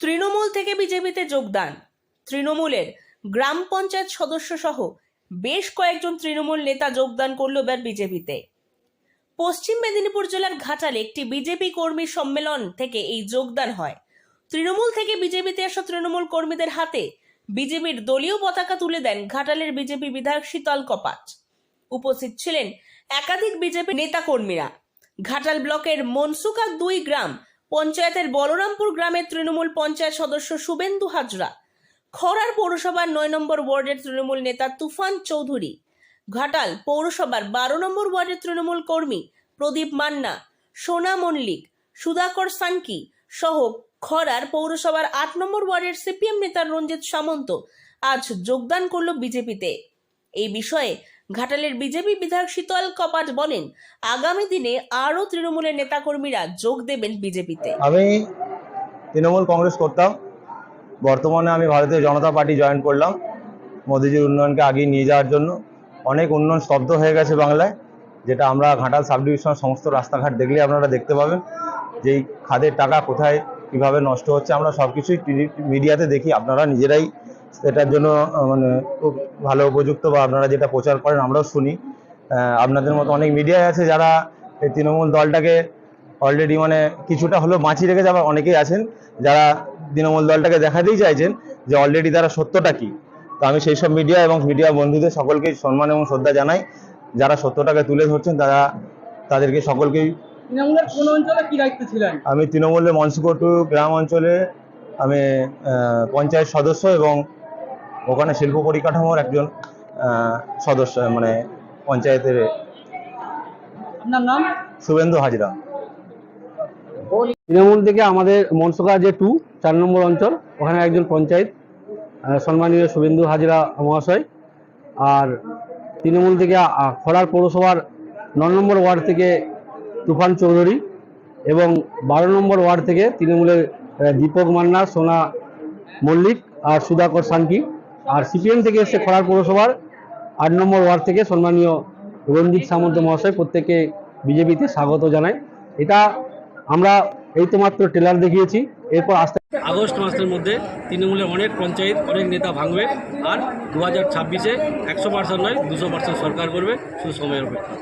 তৃণমূল থেকে বিজেপিতে যোগদান। তৃণমূলের গ্রাম পঞ্চায়েত সদস্য সহ বেশ কয়েকজন তৃণমূল নেতা যোগদান করল এবার বিজেপিতে। পশ্চিম মেদিনীপুর জেলার ঘাটালে একটি বিজেপি কর্মী সম্মেলন থেকে এই যোগদান হয়। তৃণমূল থেকে বিজেপিতে আসা তৃণমূল কর্মীদের হাতে বিজেপির দলীয় পতাকা তুলে দেন ঘাটালের বিজেপি বিধায়ক শীতল কপাট। উপস্থিত ছিলেন একাধিক বিজেপি নেতা কর্মীরা। ঘাটাল ব্লকের মনসুকা দুই গ্রাম পঞ্চায়েতের বলরামপুর গ্রামের তৃণমূল পঞ্চায়েত সদস্য শুভেন্দু হাজরা খরার পৌরসভার নয় নম্বর ওয়ার্ডের তৃণমূল নেতা তুফান চৌধুরী, ঘাটাল পৌরসভার বারো নম্বর ওয়ার্ডের তৃণমূল কর্মী প্রদীপ মান্না, সোনা মল্লিক, সুধাকর সানকি সহ খরার পৌরসভার আট নম্বর ওয়ার্ডের সিপিএম নেতা রঞ্জিত সামন্ত আজ যোগদান করল বিজেপিতে। এই বিষয়ে ঘাটালের বিজেপি বিধায়ক শীতল কপাট বলেন, আগামী দিনে আরও তৃণমূলের নেতাকর্মীরা যোগ দেবেন বিজেপিতে। আমি তৃণমূল কংগ্রেস করতাম। বর্তমানে আমি ভারতীয় জনতা পার্টি জয়েন করলাম। মোদিজির উন্নয়নকে আগিয়ে নিয়ে যাওয়ার জন্য অনেক উন্নয়ন স্তব্ধ হয়ে গেছে বাংলায়, যেটা আমরা ঘাটাল সাব ডিভিশন সমস্ত রাস্তাঘাট দেখলে আপনারা দেখতে পাবেন যে খাদের টাকা কোথায়, কীভাবে নষ্ট হচ্ছে, আমরা সব কিছুই মিডিয়াতে দেখি, আপনারা নিজেরাই এটার জন্য মানে খুব ভালো উপযুক্ত বা আপনারা যেটা প্রচার করেন আমরাও শুনি। আপনাদের মতো অনেক মিডিয়ায় আছে যারা এই তৃণমূল দলটাকে অলরেডি মানে কিছুটা হলেও বাঁচিয়ে রেখেছে আবার অনেকেই আছেন যারা তৃণমূল দলটাকে দেখাতেই চাইছেন যে অলরেডি তারা সত্যটা কি। তো আমি সেই সব মিডিয়া এবং মিডিয়া বন্ধুদের সকলকেই সম্মান এবং শ্রদ্ধা জানাই। যারা সত্যটাকে তুলে ধরছেন তারা তাদেরকে সকলকেই আমি তৃণমূলের মনসুকটু গ্রাম অঞ্চলে আমি পঞ্চায়েত সদস্য এবং ওখানে শিল্প পরিকাঠামোর একজন সদস্য মানে পঞ্চায়েতের আপনার নাম? শুভেন্দু হাজরা। তৃণমূল থেকে আমাদের মনসুকা যে টু চার নম্বর অঞ্চল ওখানে একজন পঞ্চায়েত সম্মানীয় শুভেন্দু হাজরা মহাশয়। আর তৃণমূল থেকে খড়ার পৌরসভার ন নম্বর ওয়ার্ড থেকে তুফান চৌধুরী এবং বারো নম্বর ওয়ার্ড থেকে তৃণমূলের দীপক মান্না সোনা মল্লিক আর সুধাকর সানকি। আর সিপিএম থেকে এসছে খরার পৌরসভার আট নম্বর ওয়ার্ড থেকে সম্মানীয় রঞ্জিত সামন্ত মহাশয় প্রত্যেকে বিজেপিতে স্বাগত জানাই। এটা আমরা এই তো মাত্র ট্রেলার দেখিয়েছি, এরপর আস্তে আগস্ট মাসের মধ্যে তৃণমূলের অনেক পঞ্চায়েত, অনেক নেতা ভাঙবে আর দু হাজার ছাব্বিশে একশো পার্সেন্ট নয়, দুশো পার্সেন্ট সরকার করবে শুধু সময়ের অপেক্ষা।